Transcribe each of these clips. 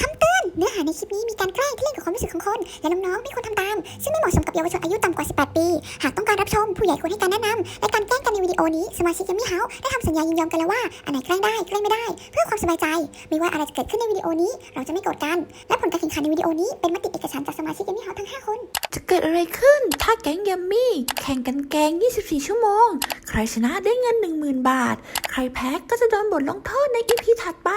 คำเตือนเนื้อหาในคลิปนี้มีการแกล้งที่เล่นกับความรู้สึกของคน และน้องๆไม่ควรทำตาม ซึ่งไม่เหมาะสมกับเยาวชนอายุต่ำกว่า 18 ปี หากต้องการรับชม ผู้ใหญ่ควรให้การแนะนำและการแกล้งกันในวิดีโอนี้สมาชิกยังไม่เฮาได้ทำสัญญายินยอมกันแล้วว่า อันไหนแกล้งได้แกล้งไม่ได้ เพื่อความสบายใจ ไม่ว่าอะไรจะเกิดขึ้นในวิดีโอนี้ เราจะไม่โกรธกัน และผลการแข่งขันในวิดีโอนี้เป็นมติเอกฉันท์จากสมาชิกยังไม่เฮาทั้ง 5 คน จะเกิดอะไรขึ้น ถ้าแก๊งยัมมี่แข่งกันแกง 24 ชั่วโมง ใครชนะได้เงิน 10,000 บาท ใครแพ้ก็จะโดนบทลงโทษในอีพีถัดไป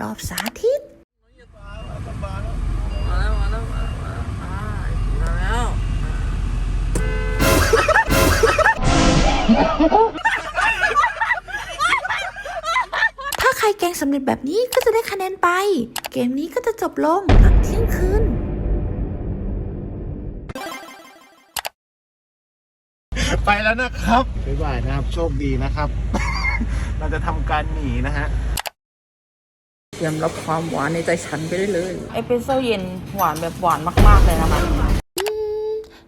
รอบสาธิต มาแล้วมาแล้วมาแล้วมา แล้วถ้าใครแกงสำเร็จแบบนี้ก็จะได้คะแนนไป เกมนี้ก็จะจบลงหลังเที่ยงคืนไปแล้วนะครับบ๊ายบายนะครับ โชคดีนะครับ เราจะทำการหนีนะฮะเตรียมรับความหวานในใจฉันไปได้เลย เอสเปรสโซ่เย็นหวานแบบหวานมาก ๆ เลยนะมัน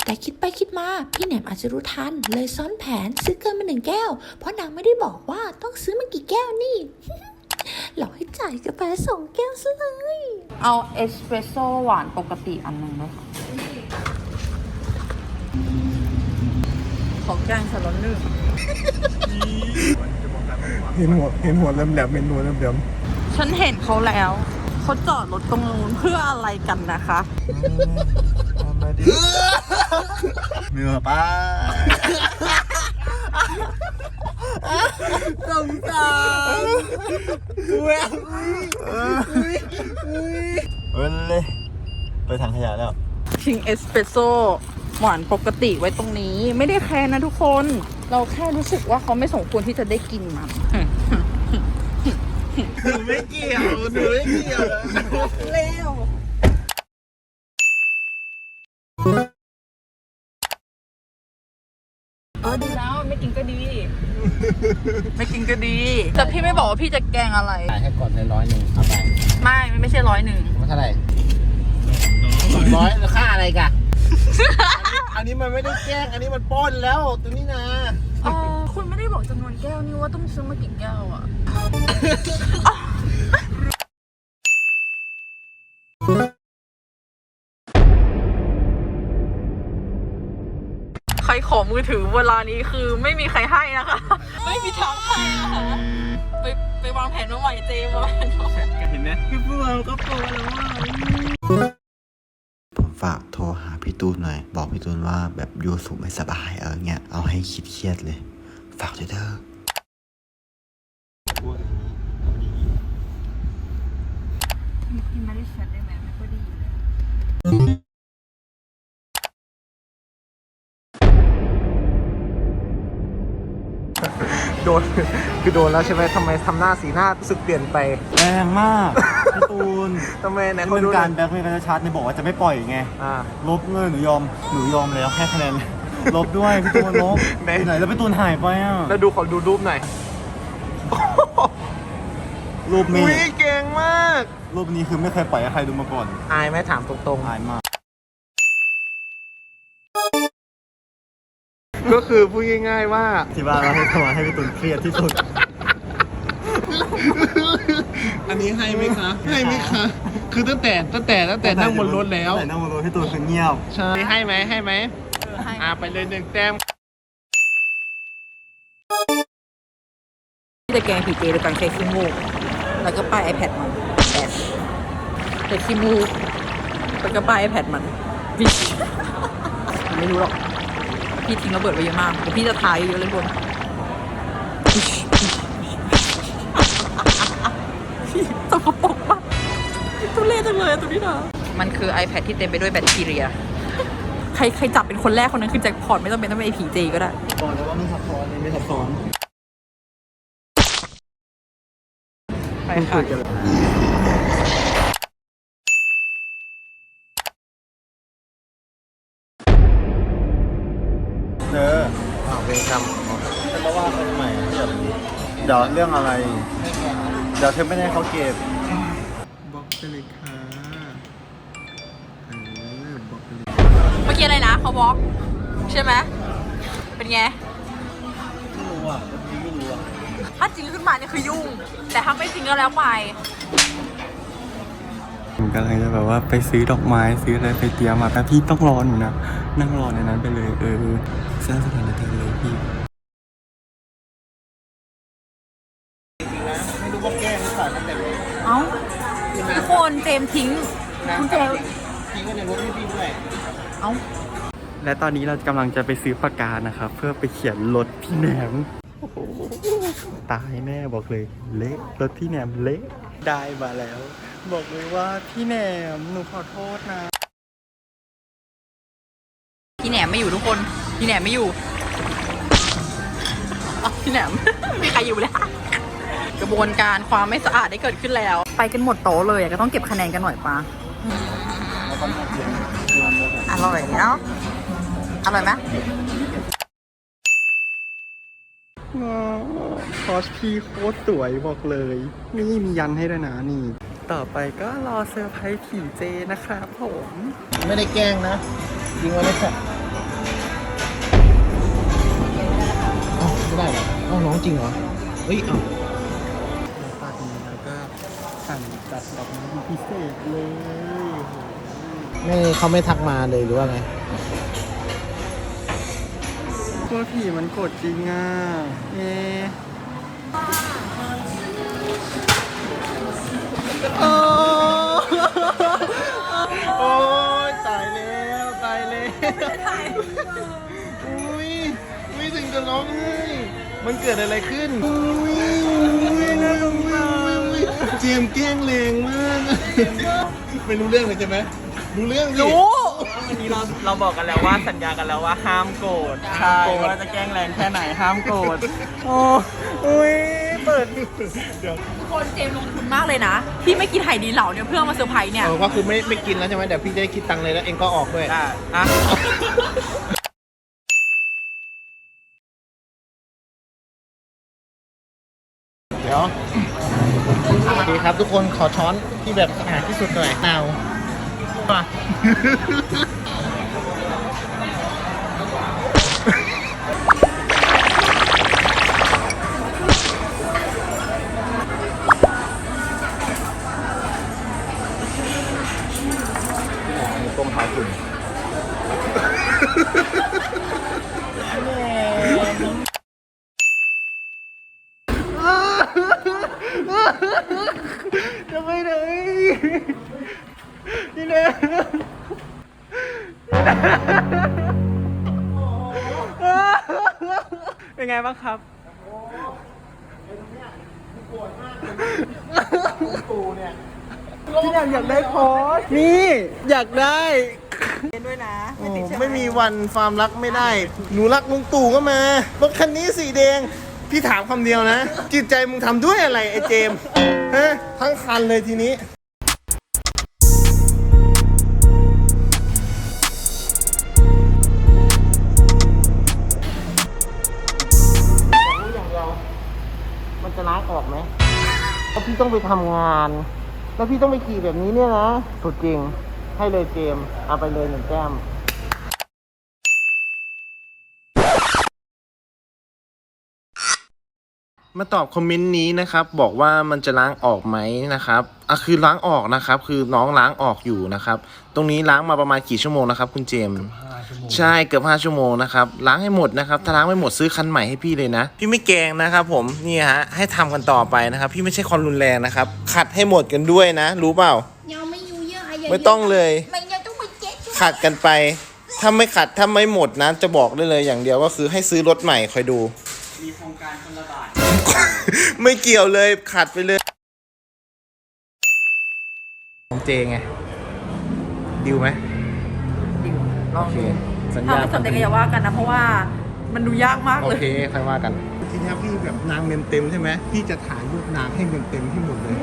แต่คิดไปคิดมา พี่แหนมอาจจะรู้ทัน เลยซ้อนแผนซื้อเกินมาหนึ่งแก้ว เพราะนางไม่ได้บอกว่าต้องซื้อมากี่แก้วนี่ หลอกให้จ่ายกาแฟสองแก้วซะเลย เอาเอสเปรสโซ่หวานปกติอันหนึ่งด้วยค่ะ ขอแกงสลัดนึ่งเห็นหัวเห็นหัวแหลมๆเห็นหัวแหลมฉันเห็นเขาแล้ว เขาจอดรถตรงนู้นเพื่ออะไรกันนะคะ ๆมาดิเนื้อป้าสงสารเว้ยเออเลยไปถังขยะแล้วทิ้งเอสเปรสโซ่หวานปกติไว้ตรงนี้ไม่ได้แคร์นะทุกคน เราแค่รู้สึกว่าเขาไม่สมควรที่จะได้กินมันหนูไม่เกี่ยวหนูไม่เกี่ยวเร็ว กินก็ดี ไม่กินก็ดี แต่พี่ไม่บอกว่าพี่จะแกงอะไร จ่ายให้ก่อนเลยร้อยหนึ่งเอาไปไม่มันไม่ใช่ร้อยหนึ่งมันเท่าไหร่ร้อยค่าอะไรกะ อันนี้มันไม่ได้แกล้งอันนี้มันปล้นแล้วตัวนี้นะเออคุณไม่ได้บอกจำนวนแก้วนี่ว่าต้องซื้อมากี่แก้วอะ ขอมือถือเวลานี้คือไม่มีใครให้นะคะ ไม่มีทางให้นะคะไปไปวางแผนมาใหม่เจมวางแผนมาใหม่เห็นไหมพี่พวกเราก็โตแล้วว่าผมฝากโทรหาพี่ตูนหน่อย บอกพี่ตูนว่าแบบยูสุไม่สบายเออเงี้ยเอาให้คิดเครียดเลย ฝากด้วยเด้อพี่ไม่ได้แชทได้ไหมไม่ก็ดีเลย โดน คือโดนแล้วใช่ไหมทำไมทำหน้าสีหน้ารู้สึกเปลี่ยนไป แรงมากพี่ตูนทำไมไหนคืคอนดูหน่กาอรยแบ็คเมย์กันชัดเนี่ยบอกว่าจะไม่ปล่อยไง อ่า ลบเลยหนูยอมหนูยอมแล้วให้คะแนนเลยลบด้วยพี่ตูนลบไหนอยู่ไหนแล้วพี่ตูนหายไปอะแล้วดูขอดูรูปหน่อยรูปนี้อุ้ยเก่งมาก รูปนี้คือไม่เคยปล่อยให้ใครดูมาก่อนอายไหมถามตรงหายมาก ก็คือพูดง่าย ๆว่า ที่บ้านเราให้ทำมาให้พี่ตูนเครียดที่สุด อันนี้ให้ไหมคะ ให้ไหมคะ คือตั้งแต่ตั้งแต่ตั้งแต่นั่งบนรถแล้วแต่นั่งบนรถพี่ตูนคือเงียบใช่ให้ไหมให้ไหมให้อ่าไปเลยหนึ่งแต้มที่จะแกงผีเจโดยการใช้ขี้มูก แล้วก็ป้าย iPad มันแอบแต่ขี้มูกแล้วก็ป้าย iPad มันวิชไม่รู้หรอก พี่ทิ้งระเบิดไว้เยอะมากเดี๋ยวพี่จะทายเยอะเลยบนตกปรกมากทุเรศจังเลยอะตัวนี้นะมันคือ iPad ที่เต็มไปด้วยแบคทีเรีย ใครใครจับเป็นคนแรกคนนั้นคือแจ็คพอตไม่ต้องเป็นต้องเป็นไอผีเจก็ได้ บอกเลยว่าไม่ซับซ้อนไม่ซับซ้อนไปค่ะเอ ดี๋ยวเรื่องอะไร เดี๋ยวเธอไม่ได้ให้เขาเก็บบล็อกไปเลยค่ะเออบล็อกไปเลยเมื่อกี้อะไรนะเขาบล็อก ใช่ไหมเป็นไงไม่รู้อะไม่รู้อะถ้าจริงขึ้นมาเนี่ยคือยุ่ง แต่ถ้าไม่จริงก็แล้วไปผมกำลังจะแบบว่าไปซื้อดอกไม้ซื้ออะไรไปเตรียมมาแต่พี่ต้องรอหนูนะ นั่งรอในนั้นไปเลย เออสร้างสถานการณ์เลยพี่ และตอนนี้เรากำลังจะไปซื้อปากกานะครับ เพื่อไปเขียนรถพี่แหนมโอ้โหตายแน่บอกเลย เละรถพี่แหนมเละได้มาแล้ว บอกเลยว่าพี่แหนมหนูขอโทษนะพี่แหนมไม่อยู่ทุกคน พี่แหนมไม่อยู่อ้าวพี่แหนมไม่มีใครอยู่เลยกระบวนการความไม่สะอาดได้เกิดขึ้นแล้ว ไปกันหมดโต๊ะเลยอะก็ต้องเก็บคะแนนกันหน่อยปะอร่อยเนาะ อร่อยไหมคอสพี่โคตรสวยบอกเลย นี่มียันให้ด้วยนะนี่ ต่อไปก็รอเซอร์ไพรส์ผีเจนะครับผม ไม่ได้แกล้งนะยิงไว้ไม่ใช่เอ้าไม่ได้เหรอเอ้าน้องจริงเหรอ เฮ้ย เอ้าปากนี้แล้วก็สั่งจัดดอกไม้พิเศษเลย ไม่เขาไม่ทักมาเลยหรือว่าไง กลัวผีมันกดจริงอะ เอ๊ะโอ้โอ้ยตายแล้วตายแล้วอุ้ยอุ้ยถึงจะร้องไห้มันเกิดอะไรขึ้นอุ้ยอุ้ยนะอุ้ยอุ้ยอุ้ยเจมแกล้งแรงมาก ไม่รู้เรื่องเลยใช่ไหมรู้เรื่องสิ วันนี้เราเราบอกกันแล้วว่าสัญญากันแล้วว่าห้ามโกรธใช่ว่าจะแกล้งแรงแค่ไหนห้ามโกรธโอ้อุ้ยเปิดทุกคนเจมส์ลงทุนมากเลยนะที่ไม่กินไห่ดีเหล่าเนี่ยเพื่อมาเซอร์ไพรส์เนี่ยเออก็คือไม่ไม่กินแล้วใช่ไหมเดี๋ยวพี่จะได้คิดตังค์เลยแล้วเองก็ออกด้วยอะอะเดี๋ยวสวัสดีครับทุกคนขอช้อนที่แบบสะอาดที่สุดหน่อยนาว มา บ้างครับพี่อยากอยากได้คอร์สนี่อยากได้โอ้ไม่มีวันความรักไม่ได้ หนูรักลุงตู่ก็มารถคันนี้สีแดง พี่ถามคำเดียวนะ จิตใจมึงทำด้วยอะไรไอ้เจมส์ฮะทั้งคันเลยทีนี้ จะล้างออกไหมเพราะพี่ต้องไปทำงาน แล้วพี่ต้องไปขี่แบบนี้เนี่ยนะ สุดจริง ให้เลยเจมส์เอาไปเลยหนึ่งแก้ม มาตอบคอมเมนต์นี้นะครับ บอกว่ามันจะล้างออกไหมนะครับอะคือล้างออกนะครับ คือน้องล้างออกอยู่นะครับ ตรงนี้ล้างมาประมาณกี่ชั่วโมงนะครับ คุณเจมส์ ใช่เกือบ5ชั่วโมงนะครับล้างให้หมดนะครับถ้าล้างไม่หมดซื้อคันใหม่ให้พี่เลยนะ พี่ไม่แกล้งนะครับผมนี่ฮะให้ทำกันต่อไปนะครับ พี่ไม่ใช่คนรุนแรงนะครับขัดให้หมดกันด้วยนะ รู้เปล่าไม่ต้องเลยขัดกันไป ถ้าไม่ขัดถ้าไม่หมดนะจะบอกได้เลยอย่างเดียวก็คือให้ซื้อรถใหม่คอยดู มีโครงการคนละบาท ไม่เกี่ยวเลยขัดไปเลยของเจไงดิวไหมดิว ลองโอเคดูสัญถ้าญาไม่สนใจก็อย่าว่ากันนะเพราะว่ามันดูยากมากโอเลย เคค่อยว่ากัน ทีนี้พี่แบบนางเมมเต็มใช่ไหมพี่จะถ่ายรูปนางให้เมมเต็มที่หมดเลย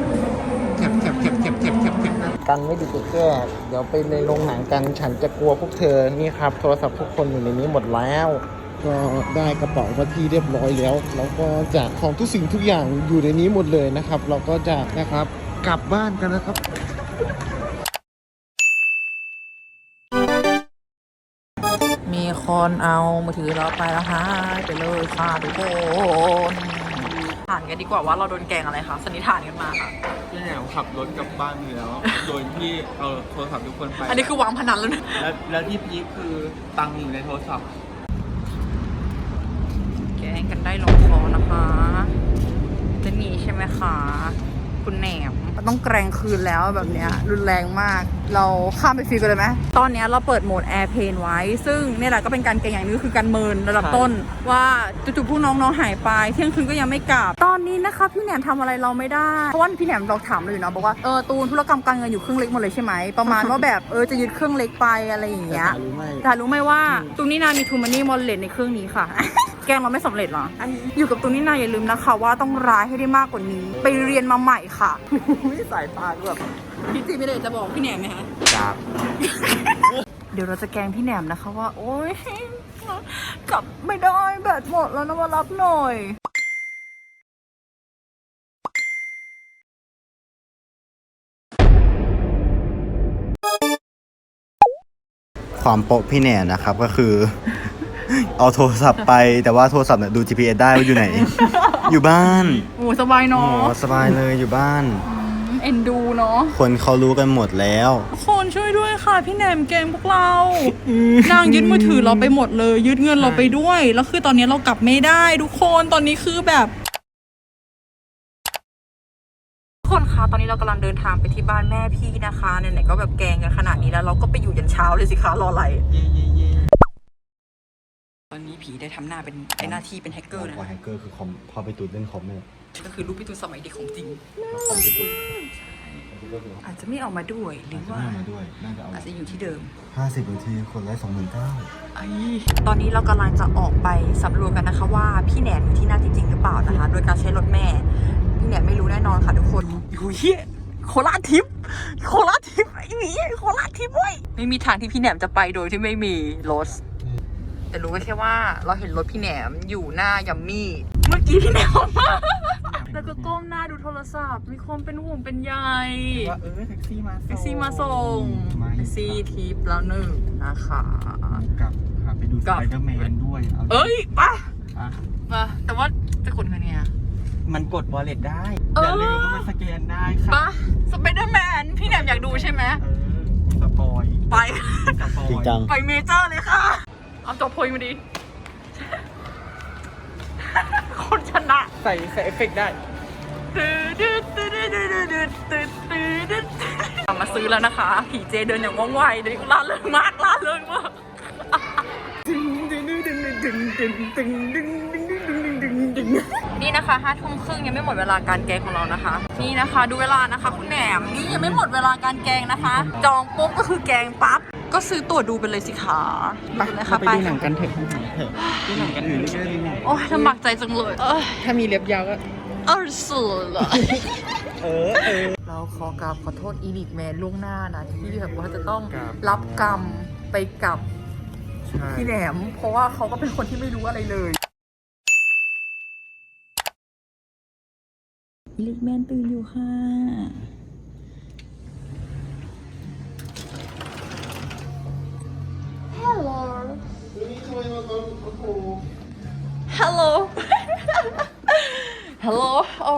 แคบแคบแคบแคบแคบแคบแคบกันไม่ดีจะแก้เดี๋ยวไปในโรงหนังกันฉันจะกลัวพวกเธอ นี่ครับ โทรศัพท์ทุกคนอยู่ในนี้หมดแล้ว ก็ได้กระเป๋ามาที่เรียบร้อยแล้ว แล้วก็จากของทุกสิ่งทุกอย่างอยู่ในนี้หมดเลยนะครับ เราก็จะนะครับกลับบ้านกันนะครับ คนเอามือถือเราไปแล้วหายไปเลยค่ะทุกคนถานกันดีกว่าว่าเราโดนแกล้งอะไรคะสันนิษฐานกันมาค่ะยังไงแหนมขับรถกลับบ้านไปแล้ว โดยที่เอาโทรศัพท์ทุกคนไป อันนี้คือวางพนันแล้วนะแล้วแล้วที่พีคคือตังค์อยู่ในโทรศัพท์ แกล้งกันได้ลงคอนะคะจะหนีใช่ไหมคะ คุณแหนมต้องแกรงคืนแล้วแบบเนี้ยรุนแรงมาก เราข้ามไปฟรีกันเลยไหมตอนเนี้ยเราเปิดโหมด Airplane ไว้ ซึ่งเนี่ยแหละก็เป็นการเกรงอย่างหนึงคือการเมินระดับใช่ต้น ว่าจู่ๆพวกน้องๆหายไป เที่ยงคืนก็ยังไม่กลับ ตอนนี้นะคะพี่แหนมทำอะไรเราไม่ได้เพราะว่าพี่แหนมเราถามเลยอยู่เนาะบอกว่าเออตูนธุรกรรมการเงินอยู่เครื่องเล็กหมดเลยใช่ไหมประมาณว่าแบบเออจะยึดเครื่องเล็กไปอะไรอย่างเงี้ยรู้ไหมแต่รู้ไหมว่าตูนี่นามีทูมันนี่มอลเลตในเครื่องนี้ค่ะ แกล้งเราไม่สำเร็จเหรออยู่กับตูนี่นาอย่าลืมนะคะ ว่าต้องร้ายให้ได้มากกว่านี้ ไปเรียนมาใหม่ค่ะสายตาแบบพี่จีไม่ได้จะบอกพี่แหนมไหมคะครับเดี๋ยวเราจะแกล้งพี่แหนมนะคะว่า โอ๊ยกลับไม่ได้แบตหมดแล้วนะมารับหน่อยความโปะพี่แหนนะครับก็คือ เอาโทรศัพท์ไปแต่ว่าโทรศัพท์เนี่ยดู GPS ได้ว่าอยู่ไหน อยู่บ้านโอ้สบายโอ้เนาะสบายเลยอยู่บ้านเอ็นดูเนาะคนเขารู้กันหมดแล้ว คนช่วยด้วยค่ะ พี่แหนมแกล้งพวกเรา นางยึดมือถือเราไปหมดเลย ยึดเงินเราไปด้วย แล้วคือตอนนี้เรากลับไม่ได้ทุกคนตอนนี้คือแบบ ทุกคนคะตอนนี้เรากำลังเดินทางไปที่บ้านแม่พี่นะคะไหนๆก็แบบแกล้งกันขนาดนี้แล้ว เราก็ไปอยู่ยันเช้าเลยสิคะรออะไร ตอนนี้ผีได้ทำหน้าเป็นไอหน้าที่เป็นแฮกเกอร์นะแฮกเกอร์คือคอมพอไปตูดเล่นคอมเนี่ยก็คือรูปพี่ตูนสมัยเด็กของจริงคอมไปตูดอาจจะไม่เอามาด้วยหรือว่ามาด้วย น่าจะเอาอาจจะอยู่ที่เดิม ห้าสิบนาทีคนละสองหมื่นเก้าไอตอนนี้เรากำลังจะออกไปสำรวจกันนะคะว่าพี่แหนมอยู่ที่นั่นจริงๆหรือเปล่านะคะ โดยการใช้รถแม่ พี่แหนมไม่รู้แน่นอนค่ะทุกคนอยู่เฮียโคราชทิพย์โคราชทิพย์ไอ้หนีโคราชทิพย์เว้ยไม่มีทางที่พี่แหนมจะไปโดยที่ไม่มีรถ แต่รู้ไว้แค่ว่าเราเห็นรถพี่แหนมอยู่หน้ายัมมี่ เมื่อกี้พี่แหนมออกมาแล้วก็ก้มหน้าดูโทรศัพท์ มีความเป็นห่วงเป็นใยว่าเออแท็กซี่มาแท็กซี่มาส่งแท็กซี่ทิปแล้วหนึ่งนะคะกลับหาไปดูสกลับไปเดอร์แมนด้วยาเอ้ยไปะอะมาแต่ว่าจะกดไงเนี่ยมันกดวอลเล็ตได้เอออย่าลืมว่ามันสแกนได้ค่ะปะสไปเดอร์แมนพี่แหนมอยากดูใช่ไหมเออสปอยไปสปอยจริงจังไปเมเจอร์เลยค่ะ เอาจบพอยมาดี คนชนะใส่ใส่เอฟเฟกต์ได้กลับมาซื้อแล้วนะคะ ผีเจเดินอย่างว่องไวเดินล่าเริงมากล่าเริงมากนี่นะคะห้าทุ่มครึ่งยังไม่หมดเวลาการแกงของเรานะคะ นี่นะคะ ดูเวลานะคะ คุณแหนมนี่ยังไม่หมดเวลาการแกงนะคะ จองปุ๊บก็คือแกงปั๊บ ก็ซื้อตั๋วดูไปเลยสิคะดูนะคะไปดูหนังกันเถอะดูหนังกันอื่นก็ได้ดูหนังโอ้ยลำบากใจจังเลยเอ้ยถ้ามีเล็บยาวก็เออสุดเลยเออเออเราขอกราบขอโทษอีลิกแมนล่วงหน้านะ ที่แบบว่าจะต้องครับรับกรรมไปกับใช่พี่แหนม เพราะว่าเขาก็เป็นคนที่ไม่รู้อะไรเลยอีลิกแมนตื่นอยู่ค่ะ ฮัลโหลฮัลโหลโอ้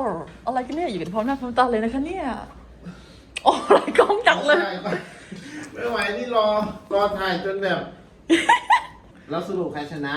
อะไรกันเนี่ยอยู่กันพร้อมหน้าพร้อมตาเลยนะคะเนี่ย โอ้อะไรกล้องจังเลย ไม่ไหวนี่รอรอถ่ายจนแบบ แล้วสรุปใครชนะ